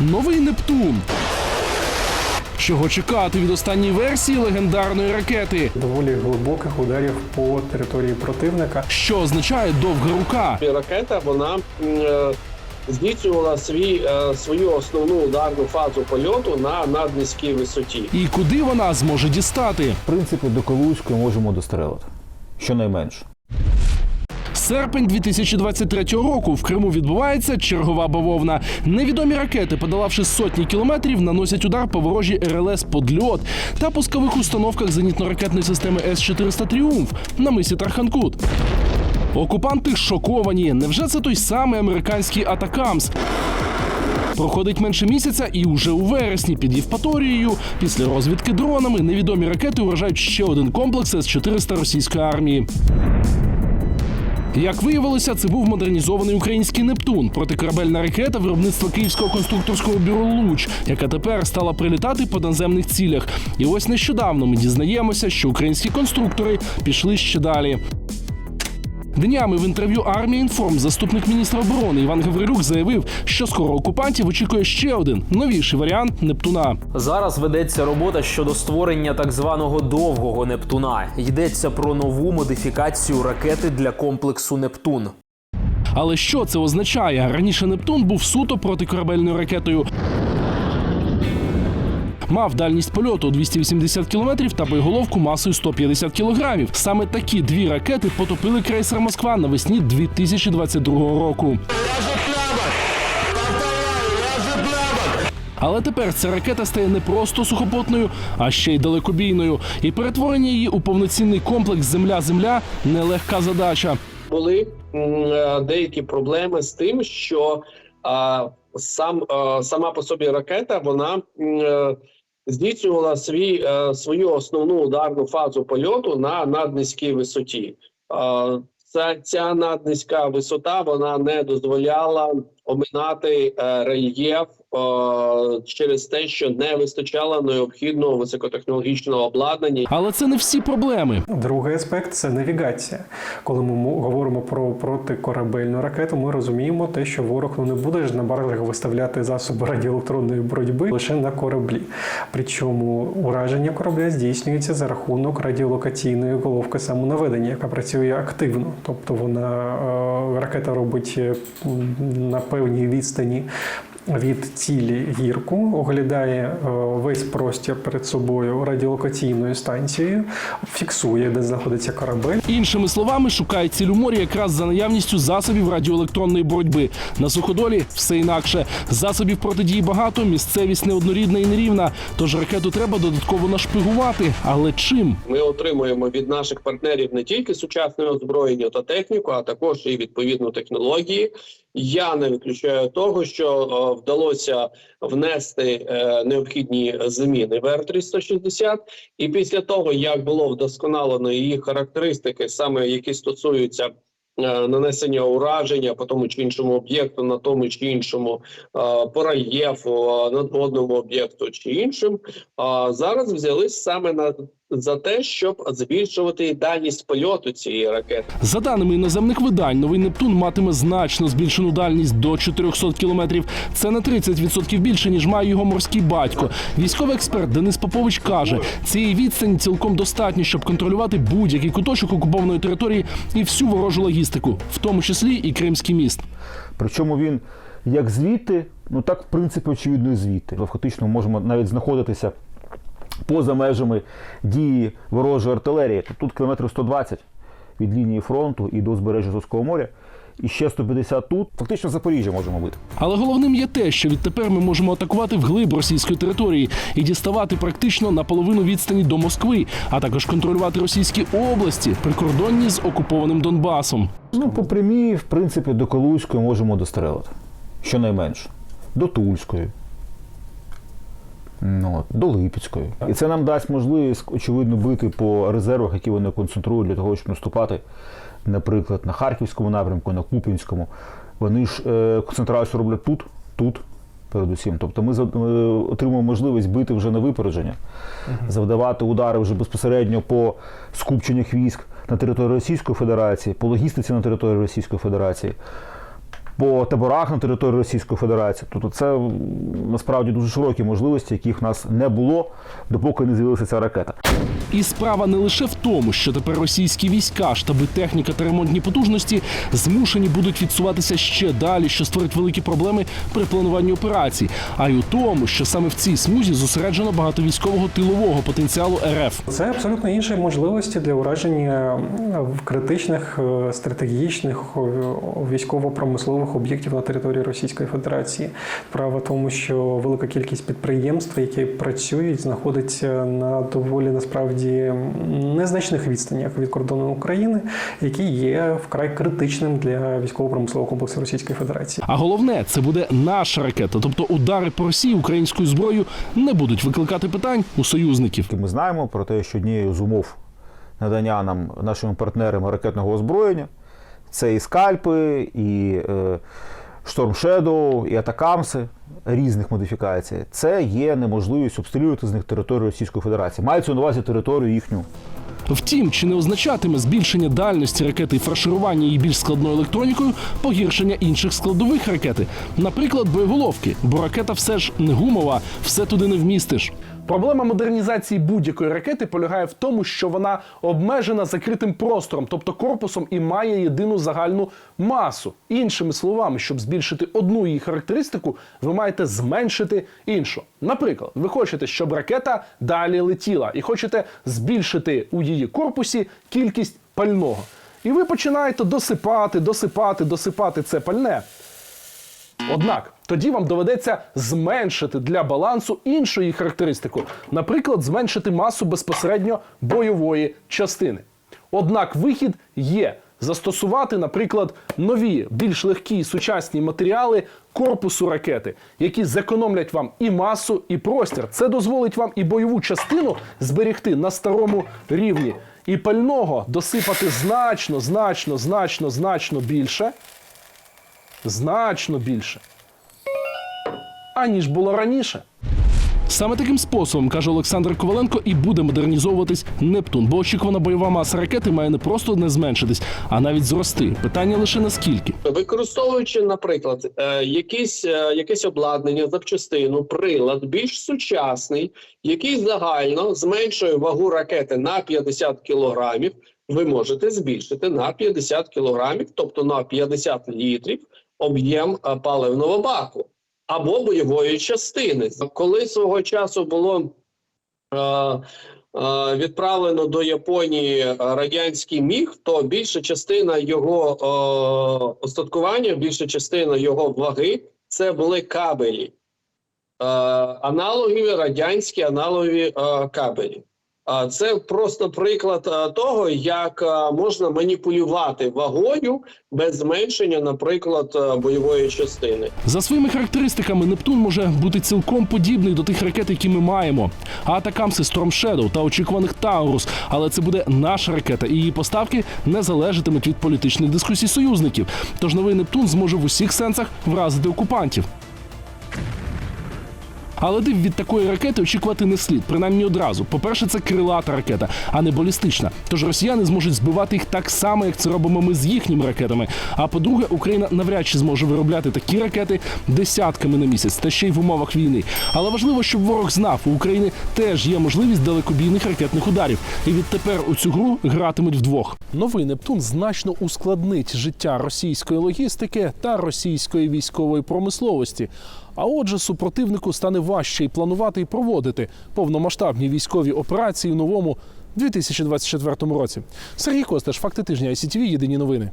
новий Нептун. Чого чекати від останньої версії легендарної ракети? доволі глибоких ударів по території противника. Що означає довга рука? Ракета вона е, здійснювала свій, е, свою основну ударну фазу польоту на наднизькій висоті. І куди вона зможе дістати? В принципі, до Калузької можемо дострелити. Щонайменше. Серпень 2023 року в Криму відбувається чергова бавовна. Невідомі ракети, подолавши сотні кілометрів, наносять удар по ворожій РЛС «Подльот» та пускових установках зенітно-ракетної системи С-400 Тріумф на мисі Тарханкут. Окупанти шоковані. Невже це той самий американський Атакамс? Проходить менше місяця, і уже у вересні під Євпаторією, після розвідки дронами, невідомі ракети вражають ще один комплекс С-400 російської армії. Як виявилося, це був модернізований український Нептун, протикорабельна ракета виробництва Київського конструкторського бюро Луч, яка тепер стала прилітати по наземних цілях. І ось нещодавно ми дізнаємося, що українські конструктори пішли ще далі. Днями в інтерв'ю армії інформ заступник міністра оборони Іван Гаврилюк заявив, що скоро окупантів очікує ще один новіший варіант Нептуна. Зараз ведеться робота щодо створення так званого довгого Нептуна. Йдеться про нову модифікацію ракети для комплексу Нептун. Але що це означає? Раніше Нептун був суто протикорабельною ракетою. Мав дальність польоту у 280 кілометрів та боєголовку масою 150 кілограмів. Саме такі дві ракети потопили крейсер Москва навесні 2022 року. Але тепер ця ракета стає не просто сухопутною, а ще й далекобійною. І перетворення її у повноцінний комплекс Земля-Земля нелегка задача. Були е, деякі проблеми з тим, що а, сам, а, сама по собі ракета вона е, здійснювала свій, е, свою основну ударну фазу польоту на наднизькій висоті. А, Ця, ця наднизька висота вона не дозволяла оминати е, рельєф е, через те, що не вистачало необхідного високотехнологічного обладнання. Але це не всі проблеми. Другий аспект це навігація. Коли ми говоримо про протикорабельну ракету, ми розуміємо те, що ворог ну, не буде ж на баржах виставляти засоби радіоелектронної боротьби лише на кораблі. Причому ураження корабля здійснюється за рахунок радіолокаційної головки самонаведення, яка працює активно. Тобто вона е, ракета робить е, на певній відстані. Від цілі гірку оглядає е, весь простір перед собою радіолокаційною станцією, фіксує, де знаходиться корабель, Іншими словами, шукає ціль у морі якраз за наявністю засобів радіоелектронної боротьби. На суходолі все інакше. Засобів протидії багато, місцевість неоднорідна і нерівна. Тож ракету треба додатково нашпигувати. Але чим? Ми отримуємо від наших партнерів не тільки сучасне озброєння та техніку, а також і відповідну технології. Я не виключаю того, що е, вдалося внести е, необхідні зміни в Р-360. І після того, як було вдосконалено її характеристики, саме які стосуються е, нанесення ураження по тому чи іншому об'єкту, на тому чи іншому е, по рельєфу, е, надводному об'єкту чи іншим, а зараз взялись саме на за те, щоб збільшувати дальність польоту цієї ракети. За даними іноземних видань, новий Нептун матиме значно збільшену дальність до 400 кілометрів. Це на 30% більше ніж має його морський батько. Військовий експерт Денис Попович каже, цієї відстані цілком достатньо, щоб контролювати будь-який куточок окупованої території і всю ворожу логістику, в тому числі і Кримський міст. Причому він як звідти, ну так в принципі очевидно і звідти. Ми Фактично можемо навіть знаходитися поза межами дії ворожої артилерії. Тут кілометрів 120 від лінії фронту і до узбережжя Азовського моря. І ще 150 тут. Фактично Запоріжжя можемо бити. Але головним є те, що відтепер ми можемо атакувати вглиб російської території і діставати практично на половину відстані до Москви, а також контролювати російські області прикордонні з окупованим Донбасом. Ну, по прямій, в принципі, до Калузької можемо дострелити. Щонайменше. До Тульської. Ну, от, до Липецької. І це нам дасть можливість, очевидно, бити по резервах, які вони концентрують для того, щоб наступати, наприклад, на Харківському напрямку, на Куп'янському. Вони ж е, концентрацію роблять тут, тут, передусім. Тобто ми е, отримуємо можливість бити вже на випередження, завдавати удари вже безпосередньо по скупченнях військ на території Російської Федерації, по логістиці на території Російської Федерації. По таборах на території Російської Федерації. Тобто це насправді дуже широкі можливості, яких в нас не було, допоки не з'явилася ця ракета. І справа не лише в тому, що тепер російські війська, штаби техніка та ремонтні потужності змушені будуть відсуватися ще далі, що створить великі проблеми при плануванні операцій, а й у тому, що саме в цій смузі зосереджено багато військового тилового потенціалу РФ. Це абсолютно інші можливості для ураження в критичних е, стратегічних е, військово-промислових об'єктів на території Російської Федерації. Справа в тому, що велика кількість підприємств, які працюють, знаходиться на доволі насправді незначних відстанях від кордону України, які є вкрай критичним для військово-промислового комплексу Російської Федерації. А головне, це буде наша ракета, тобто удари по Росії українською зброєю не будуть викликати питань у союзників. Ми знаємо про те, що однією з умов надання нам нашим партнерам ракетного озброєння це і скальпи, і е, Storm Shadow, і атакамси різних модифікацій. Це є неможливість обстрілювати з них територію Російської Федерації. Мається на увазі територію їхню. Втім, чи не означатиме збільшення дальності ракети і фарширування її більш складною електронікою погіршення інших складових ракети, наприклад, боєголовки, бо ракета все ж не гумова, все туди не вмістиш. Проблема модернізації будь-якої ракети полягає в тому, що вона обмежена закритим простором, тобто корпусом, і має єдину загальну масу. Іншими словами, щоб збільшити одну її характеристику, ви маєте зменшити іншу. Наприклад, ви хочете, щоб ракета далі летіла, і хочете збільшити у її корпусі кількість пального. І ви починаєте досипати, досипати, досипати це пальне. Однак тоді вам доведеться зменшити для балансу іншу її характеристику, наприклад, зменшити масу безпосередньо бойової частини. Однак вихід є. Застосувати, наприклад, нові, більш легкі і сучасні матеріали корпусу ракети, які зекономлять вам і масу, і простір. Це дозволить вам і бойову частину зберегти на старому рівні, і пального досипати значно, значно, значно, значно більше. Значно більше, аніж було раніше. Саме таким способом, каже Олександр Коваленко, і буде модернізовуватись Нептун, бо очікувана бойова маса ракети має не просто не зменшитись, а навіть зрости. Питання лише наскільки. Використовуючи, наприклад, е, якісь, е, якесь обладнання, запчастину, прилад більш сучасний, який загально зменшує вагу ракети на 50 кілограмів, ви можете збільшити на 50 кілограмів, тобто на 50 літрів об'єм е, паливного баку або бойової частини. Коли свого часу було е, е, відправлено до Японії радянський міг, то більша частина його е, остаткування, більша частина його ваги це були кабелі. Е, аналогові радянські аналогові е, кабелі. Це просто приклад е, того, як е, можна маніпулювати вагою без зменшення, наприклад, е, бойової частини. За своїми характеристиками, Нептун може бути цілком подібний до тих ракет, які ми маємо. Атакамси Storm Shadow та очікуваних Таурус. Але це буде наша ракета, і її поставки не залежатимуть від політичних дискусій союзників. Тож новий Нептун зможе в усіх сенсах вразити окупантів. Але див від такої ракети очікувати не слід, принаймні одразу. По-перше, це крилата ракета, а не балістична. Тож росіяни зможуть збивати їх так само, як це робимо ми з їхніми ракетами. А по-друге, Україна навряд чи зможе виробляти такі ракети десятками на місяць, та ще й в умовах війни. Але важливо, щоб ворог знав, у України теж є можливість далекобійних ракетних ударів. І відтепер у цю гру гратимуть вдвох. Новий Нептун значно ускладнить життя російської логістики та російської військової промисловості. А отже, супротивнику стане важче і планувати і проводити повномасштабні військові операції у новому 2024 році. Сергій Костеш, факти тижня ICTV, єдині новини.